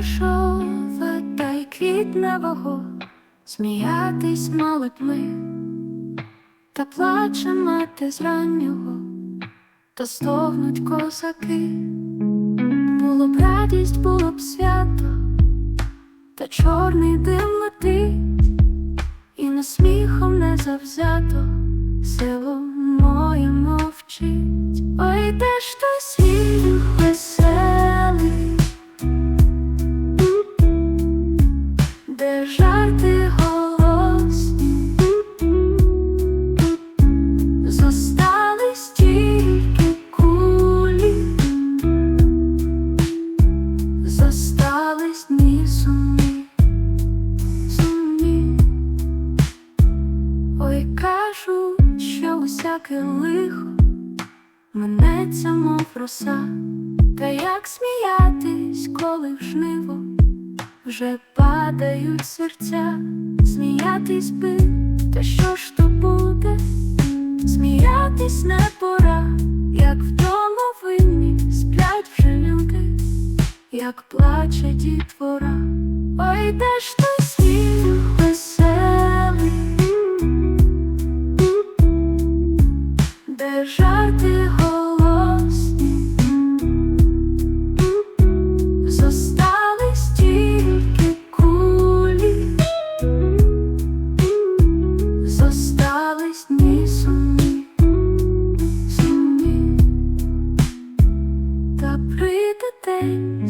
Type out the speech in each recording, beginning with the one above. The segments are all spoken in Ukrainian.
вершова та й квітневого, Сміятись мали ми, та плаче мати з раннього, то стогнуть козаки, було б радість, було б свято, та чорний дим летить, і насміхом не завзято. Що усяке лихо. Минеться, мов роса, та як сміятись, коли в жниво вже падають серця, сміятись би, та що ж то буде? Сміятись не пора, як вдома винні сплять вже люди, як плаче дітвора, ой, де ж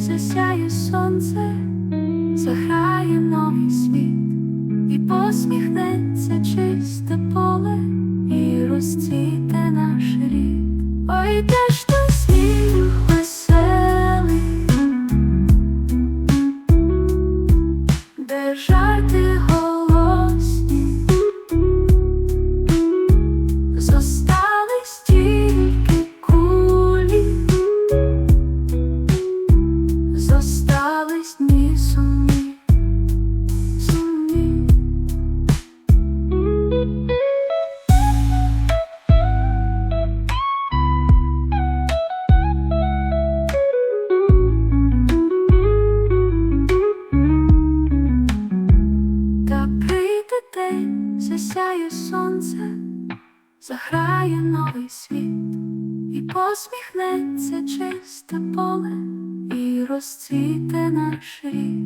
засяє сонце, заграє новий світ, і посміхнеться чисте поле, і розцвіте наш рід. Ой, де ж той сміх веселий, де жарти засяє сонце, заграє новий світ, і посміхнеться чисте поле, і розцвіте наш рід.